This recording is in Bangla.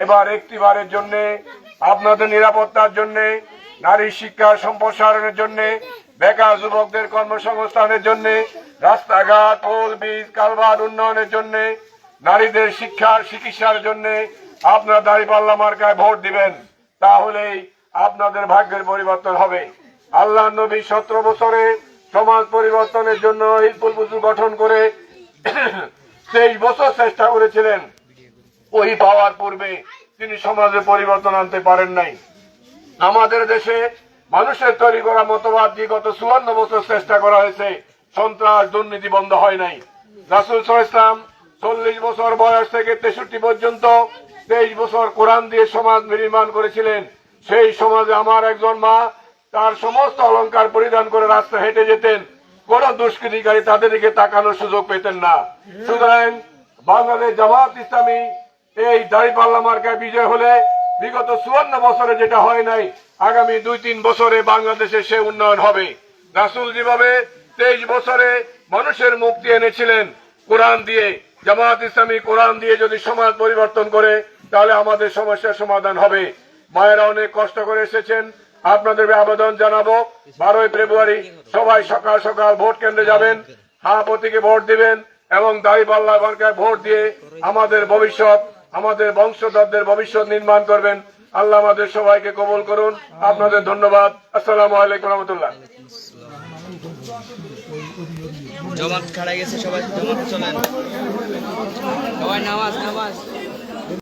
এবার একটিবারের জন্য, আপনাদের নিরাপত্তার জন্য, নারী শিক্ষার সম্প্রসারণের জন্য, বেকার যুবকদের কর্মসংস্থানের জন্য, রাস্তাঘাট, পোল বীজ কালভার উন্নয়নের জন্য, নারীদের শিক্ষার, চিকিৎসার জন্য আপনার দাঁড়িপাল্লা মার্কায় ভোট দিবেন, তাহলেই আপনাদের ভাগ্যের পরিবর্তন হবে। আল্লাহ নবী সতেরো বছরে সমাজ পরিবর্তনের জন্য পুজো গঠন করে তেইশ বছর চেষ্টা করেছিলেন। ওই পাওয়ার পূর্বে তিনি সমাজে পরিবর্তন আনতে পারেন নাই। আমাদের দেশে মানুষের তৈরি করা মতবাদ দিয়ে গত চুয়ান্ন বছর চেষ্টা করা হয়েছে, সন্ত্রাস দুর্নীতি বন্ধ হয় নাই। রাসুল ইসলাম চল্লিশ বছর বয়স থেকে তেষট্টি পর্যন্ত তেইশ বছর কোরআন দিয়ে সমাজ নির্মাণ করেছিলেন। সেই সমাজে আমার একজন মা তার সমস্ত অলংকার পরিধান করে রাস্তা হেঁটে যেতেন। কোন দুষ্কৃতিকারী তাদের দিকে তাকানোর সুযোগ পেতেন না। সুতরাং বাংলাদেশ জামাত ইসলামী এই দাঁড়িপাল্লা মার্কায় বিজয় হলে বিগত চুয়ান্ন বছরে যেটা হয় নাই, আগামী দুই তিন বছরে বাংলাদেশে সে উন্নয়ন হবে। রাসুল যেভাবে তেইশ বছরে মানুষের মুক্তি এনেছিলেন কোরআন দিয়ে জামাত ইসলামী কোরআন দিয়ে যদি সমাজ পরিবর্তন করে, তাহলে আমাদের সমস্যার সমাধান হবে। মায়েরা অনেক কষ্ট করে এসেছেন। আপনাদের আবেদন জানাব, বারোই ফেব্রুয়ারি সবাই সকাল সকাল ভোট কেন্দ্রে যাবেন হ্যাঁ প্রতীকে ভোট দিবেন এবং দাঁড়িপাল্লা মার্কায় ভোট দিয়ে আমাদের ভবিষ্যৎ আমাদের বংশধরদের ভবিষ্যৎ নির্মাণ করবেন। আল্লাহ আমাদের সবাইকে কবল করুন। আপনাদের ধন্যবাদ। আসসালামু আলাইকুম রহমতুল্লাহ। জমাত খাড়া গেছে, সবাই জমাতে চলেন। সবাই নামাজ নামাজ।